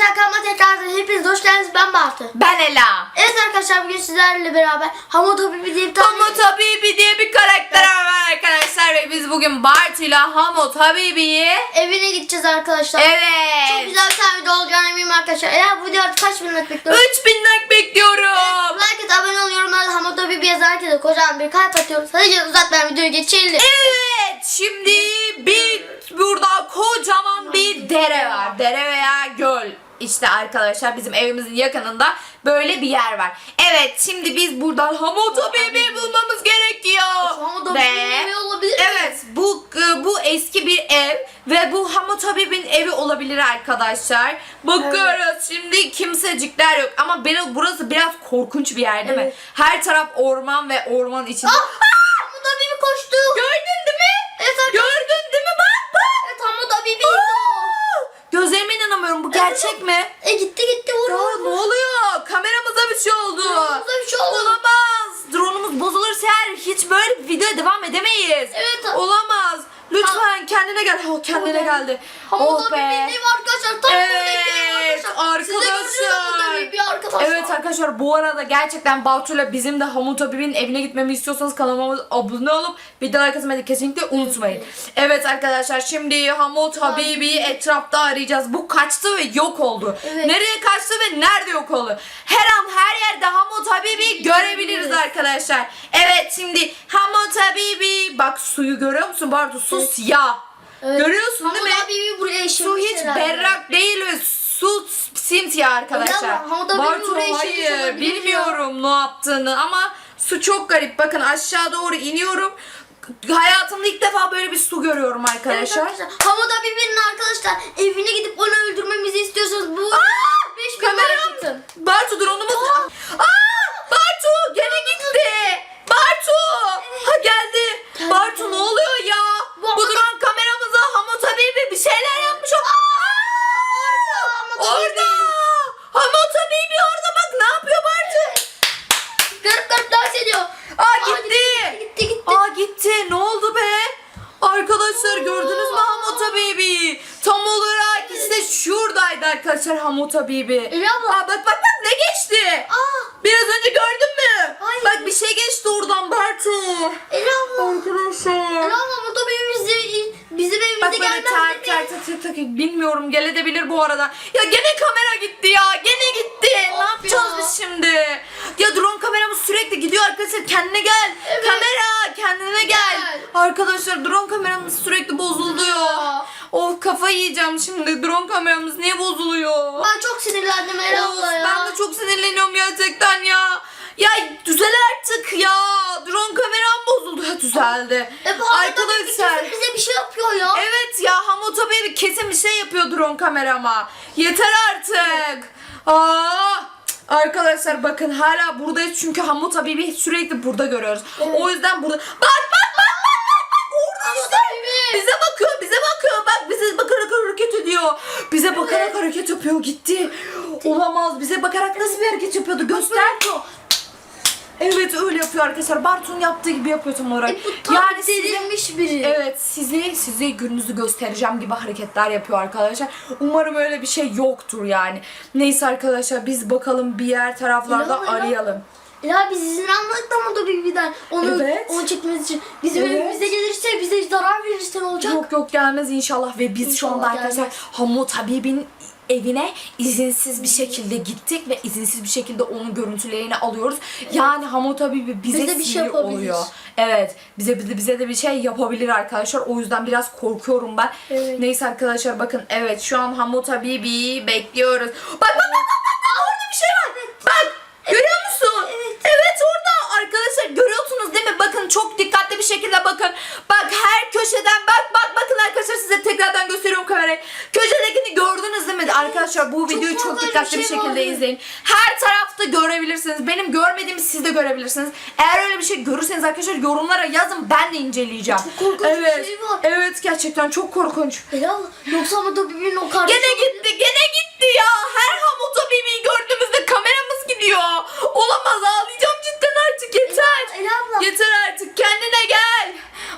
arkadaşlar kanalıma tekrar hepiniz hoş geldiniz ben Bartu. Ben Ela. Evet arkadaşlar bugün sizlerle beraber Hamut Habibi diye bir tane Hamut Habibi diye bir karakter var arkadaşlar ve biz bugün Bartu'yla Hamut Habibi'yi evine gideceğiz arkadaşlar. Evet. Çok güzel bir tane video olacağını eminim arkadaşlar. Eğer bu video artık kaç bin like bekliyoruz? 3000 like bekliyorum. Like et abone ol yorumlarda Hamut Habibi yazan herkese kocaman bir kalp atıyoruz. Hadi uzatmayan videoyu geçelim. Evet şimdi bir burada kocaman bir dere var. Dere veya göl. İşte arkadaşlar bizim evimizin yakınında böyle bir yer var. Evet şimdi biz buradan Hamut Habibi bulmamız gerekiyor. Habibi'nin evi olabilir mi? Evet bu e, bu eski bir ev ve bu Hamut Habib'in evi olabilir arkadaşlar. Bakıyoruz şimdi kimsecikler yok ama burası biraz korkunç bir yer değil mi? Evet. Her taraf orman ve orman içinde. Hamut Habibi koştu. Gördün değil mi? Evet arkadaşlar. Gördün değil mi? Bak bak. Evet Hamut Habibi. Gözlerime inanamıyorum. Bu gerçek mi? E gitti gitti vur. Ya vur, ne oluyor? Kameramıza bir şey oldu. Drone'umuza bir şey oldu. Olamaz. Drone'umuz bozulursa eğer hiç böyle bir videoya devam edemeyiz. Evet. Olamaz. Lütfen kendine gel. Oh, kendine geldi. Hamut oh be. evi arkadaşlar. Tam Evet, buradaki ev arkadaşlar. Siz de gördünüz Hamut arkadaşlar. Evet arkadaşlar bu arada gerçekten Bartu'yla bizim de Hamut Habib'in evine gitmemi istiyorsanız kanalıma abone olup videoları kazanmayı kesinlikle unutmayın. Evet arkadaşlar şimdi Hamut Habibi'yi etrafta arayacağız. Bu kaçtı ve yok oldu. Evet. Nereye kaçtı ve nerede yok oldu? Her an her yerde Hamut Habibi'yi görebiliriz arkadaşlar. Evet şimdi Hamut Habibi bak suyu görüyor musun Bartu? Su siyah. Evet. Görüyorsun değil mi? Hamut Habibi buraya Su hiç herhalde. berrak değil ve su simsiyah arkadaşlar. Hamut abi Bartu hayır bilmiyorum ne yaptığını ama su çok garip. Bakın aşağı doğru iniyorum. Hayatımda ilk defa böyle bir su görüyorum Evet arkadaşlar. arkadaşlar. Hamut Habibi'nin arkadaşlar evine gidip onu öldürmemizi istiyorsanız bu Aa! 5000 like Kameram. Bartu drone'umuz. Aa! Bartu gene gitti. Bartu. Ha geldi. Geldi. Bartu ne oluyor ya? Bu- Bu drone kameramıza Hamut Habibi bir şeyler yapmış. Aa! Hamut Orada. Hamut Habibi orada bak ne yapıyor Bartu? Garip garip dans ediyor. Aa gitti. Gitti gitti. Aa gitti. Ne oldu be? Arkadaşlar gördünüz mü Hamut Habibi? Tam olarak işte şuradaydı arkadaşlar Hamut Habibi. Ela abla. Aa bak bak bak ne geçti? Aa Biraz önce gördün mü? Hayır. Bak bir şey geçti oradan Bartu. Ela abla. Arkadaşlar. Ela abla Hamut Habibi bizi, bizim evimize Bak böyle gelmez tak değil mi? tak tak tak tak bilmiyorum gelebilir bu arada. Ya gene kamera gitti ya gene gitti. ne Of yapacağız ya. biz şimdi? Ya drone kameramız sürekli gidiyor arkadaşlar kendine gel. Evet. Kamera kendine gel. Gel. Arkadaşlar drone kameramız sürekli bozuluyor. Of kafa yiyeceğim şimdi drone kameramız niye bozuluyor? Ben çok sinirlendim Of, abla ya. ben de çok sinirleniyorum gerçekten ya. Ya düzel artık ya. Drone kameram bozuldu. Ha düzeldi. E bu arada Arkadaşlar. kesin bize bir şey yapıyor ya. Evet ya Hamut abi kesin bir şey yapıyor drone kamerama. Yeter artık. Aa! Arkadaşlar bakın hala buradayız çünkü Hamut Habibi sürekli burada görüyoruz. O yüzden burada. Bak bak bak bak bak bak orada işte. Bize bakıyor bize bakıyor bak bize bakarak hareket ediyor. Bize bakarak hareket yapıyor gitti. Olamaz bize bakarak nasıl bir hareket yapıyordu göster. Evet öyle yapıyor arkadaşlar. Bartu'nun yaptığı gibi yapıyor tam olarak. E, bu tam yani size delinmiş biri. Evet size size gününüzü göstereceğim gibi hareketler yapıyor arkadaşlar. Umarım öyle bir şey yoktur yani. Neyse arkadaşlar biz bakalım bir yer taraflarda İnanın, arayalım. Ya biz izin almadık da Hamut Habibi'den. Onu, Evet. onu çekmemiz için. Bizim Evet. evimize gelirse bize zarar verirse ne olacak? Yok yok gelmez inşallah ve biz şu anda İnşallah arkadaşlar gelmez. Hamut Habib'in evine izinsiz bir şekilde gittik ve izinsiz bir şekilde onun görüntülerini alıyoruz. Yani Hamut Habibi bize Bize bir şey yapabilir. oluyor. Evet. Bize bize bize de bir şey yapabilir arkadaşlar. O yüzden biraz korkuyorum ben. Evet. Neyse arkadaşlar bakın evet şu an Hamut Habibi bekliyoruz. Bak bak bak bak bak, bak orada bir şey var. Bak görüyor musun? Evet. Evet orada arkadaşlar görüyorsunuz değil mi? Bakın çok dikkatli bir şekilde bakın. Bak her köşeden bak bak bakın arkadaşlar size tekrardan gösteriyorum kamerayı. Köşedekini gördünüz değil mi? Arkadaşlar bu Çok bir dikkatli bir şey şekilde vardı. izleyin. Her tarafta görebilirsiniz. Benim görmediğimi siz de görebilirsiniz. Eğer öyle bir şey görürseniz arkadaşlar yorumlara yazın ben de inceleyeceğim. Çok korkunç bir evet. şey var. Evet gerçekten çok korkunç. Ela abla, yoksa Hamut Habibi'nin o kardeşi Gene gitti, gene gitti ya. Her Hamut Habibi'yi gördüğümüzde kameramız gidiyor. Olamaz ağlayacağım cidden artık yeter. Ela abla. Yeter artık kendine gel.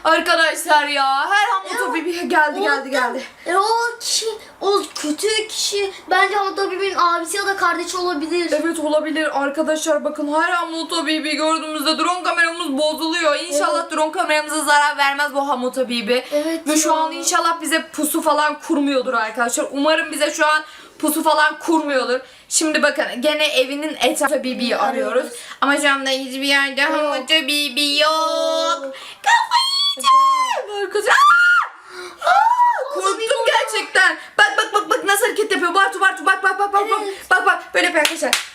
Arkadaşlar ya her Hamut Ya, Habibi geldi geldi geldi. E o kişi, o kötü kişi bence Hamut abinin abisi ya da kardeşi olabilir. Evet olabilir arkadaşlar bakın hala Hamuta Bibi gördüğümüzde drone kameramız bozuluyor. İnşallah drone kameramıza zarar vermez bu Hamuta Bibi. Evet Ve şu an inşallah bize pusu falan kurmuyordur arkadaşlar. Umarım bize şu an pusu falan kurmuyordur. Şimdi bakın gene evinin etrafı Bibi'yi arıyoruz. Ama şu anda hiçbir yerde Hamuta Bibi yok. Kafayı yiyeceğim. Arkadaşlar. Aa! Aa, Korktum gerçekten. Bak bak bak bak nasıl hareket yapıyor. Bartu Bartu bak bak bak bak bak. Bak bak böyle yapıyor arkadaşlar.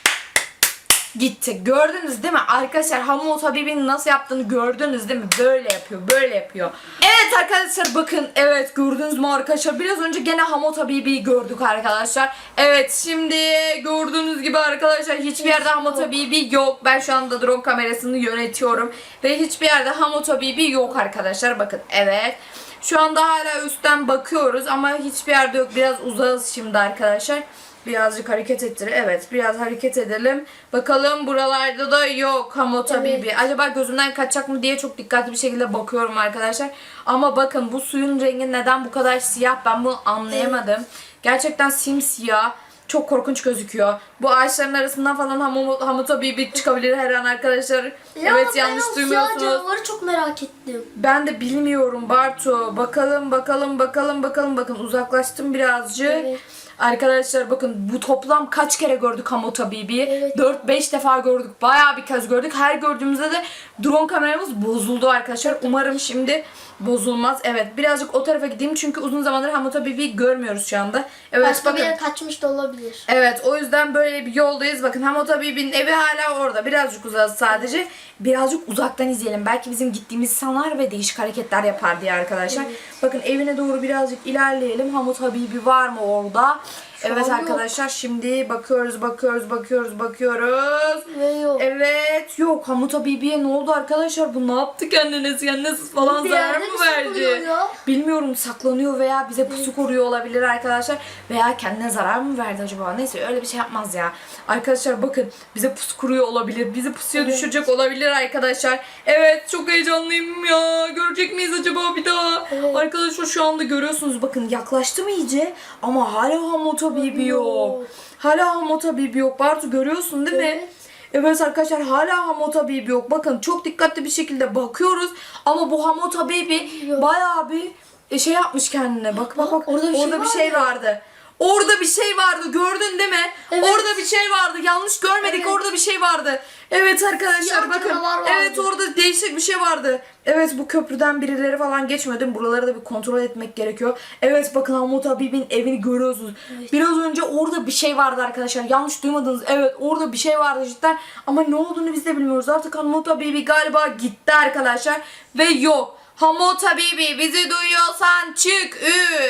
Gitti. Gördünüz değil mi? Arkadaşlar Hamut Habib'in nasıl yaptığını gördünüz değil mi? Böyle yapıyor. Böyle yapıyor. Evet arkadaşlar bakın. Evet gördünüz mü arkadaşlar? Biraz önce gene Hamut Habib'i gördük arkadaşlar. Evet şimdi gördüğünüz gibi arkadaşlar hiçbir yerde Hamut Habibi yok. Ben şu anda drone kamerasını yönetiyorum. Ve hiçbir yerde Hamut Habibi yok arkadaşlar. Bakın evet. Şu anda hala üstten bakıyoruz ama hiçbir yerde yok. Biraz uzağız şimdi arkadaşlar. Birazcık hareket ettir. Evet biraz hareket edelim. Bakalım buralarda da yok Hamota Evet. Acaba gözümden kaçacak mı diye çok dikkatli bir şekilde bakıyorum arkadaşlar. Ama bakın bu suyun rengi neden bu kadar siyah ben bunu anlayamadım. Gerçekten simsiyah. Çok korkunç gözüküyor. Bu ağaçların arasından falan Hamu- Hamota Bibi çıkabilir her an arkadaşlar. Ya evet ben yanlış siyah duymuyorsunuz. canavarı çok merak ettim. Ben de bilmiyorum Bartu. Bakalım bakalım bakalım bakalım bakın uzaklaştım birazcık. Evet. Arkadaşlar bakın bu toplam kaç kere gördük Hamota Bibi'yi? Evet. 4-5 defa gördük. Bayağı bir kez gördük. Her gördüğümüzde de drone kameramız bozuldu arkadaşlar. Umarım şimdi bozulmaz. Evet birazcık o tarafa gideyim çünkü uzun zamandır Hamota Bibi'yi görmüyoruz şu anda. Evet Başka bir bakın. yere kaçmış da olabilir. Evet o yüzden böyle bir yoldayız. Bakın Hamota Bibi'nin evi hala orada. Birazcık uzak sadece. Birazcık uzaktan izleyelim. Belki bizim gittiğimiz sanar ve değişik hareketler yapar diye arkadaşlar. Bakın evine doğru birazcık ilerleyelim. Hamut Habibi var mı orada? Evet yok. arkadaşlar şimdi bakıyoruz bakıyoruz bakıyoruz bakıyoruz. Ve yok. Evet yok Hamut Habibi'ye ne oldu arkadaşlar? Bu ne yaptı kendine? Kendine falan Bir zarar yerde mı mi verdi? Bilmiyorum saklanıyor veya bize pusu koruyor olabilir arkadaşlar. Veya kendine zarar mı verdi acaba? Neyse öyle bir şey yapmaz ya. Arkadaşlar bakın bize pusu kuruyor olabilir. Bizi pusuya Evet. düşürecek olabilir arkadaşlar. Evet çok heyecanlıyım ya. Görecek miyiz acaba bir daha? Evet. Arkadaşlar şu anda görüyorsunuz bakın yaklaştım iyice ama hala Hamota Bibi yok. Hala Bibi yok. Bartu görüyorsun değil mi? Evet. Evet arkadaşlar hala Hamota Baby yok. Bakın çok dikkatli bir şekilde bakıyoruz. Ama bu Hamota Baby Yok. bayağı bir e, şey yapmış kendine. Bak bak bak. Orada bir şey bir şey vardı. Orada bir şey vardı. Gördün değil mi? Evet. Orada bir şey vardı. Yanlış görmedik. Evet. Orada bir şey vardı. Evet arkadaşlar Siyah bakın. Evet orada değişik bir şey vardı. Evet bu köprüden birileri falan mi? Buraları da bir kontrol etmek gerekiyor. Evet bakın Hamut Habib'in evini görüyorsunuz. Biraz önce orada bir şey vardı arkadaşlar. Yanlış duymadınız. Evet orada bir şey vardı cidden. Ama ne olduğunu biz de bilmiyoruz. Artık Hamut Habibi galiba gitti arkadaşlar. Ve yok. Hamut Habibi bizi duyuyorsan çık.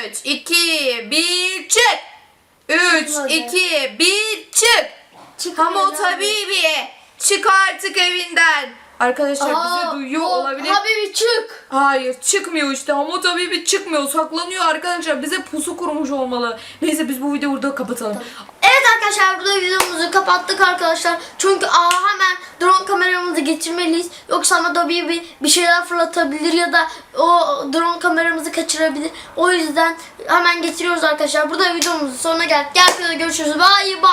3, 2, 1 çık. 3, Çıkmadı. 2, 1 çık. Çıkmıyor Hamut. Habibi çık artık evinden. Arkadaşlar bizi duyuyor olabilir. Habibi çık. Hayır çıkmıyor işte. Hamut Habibi çıkmıyor. Saklanıyor arkadaşlar. Bize pusu kurmuş olmalı. Neyse biz bu videoyu burada kapatalım. Evet arkadaşlar burada videomuzu kapattık arkadaşlar. Çünkü aa, hemen drone kameramızı getirmeliyiz. Yoksa Hamut Habibi bir şeyler fırlatabilir ya da o drone kameramızı kaçırabilir. O yüzden hemen getiriyoruz arkadaşlar. Burada videomuzun sonuna geldik. Gel görüşürüz. Bye bye.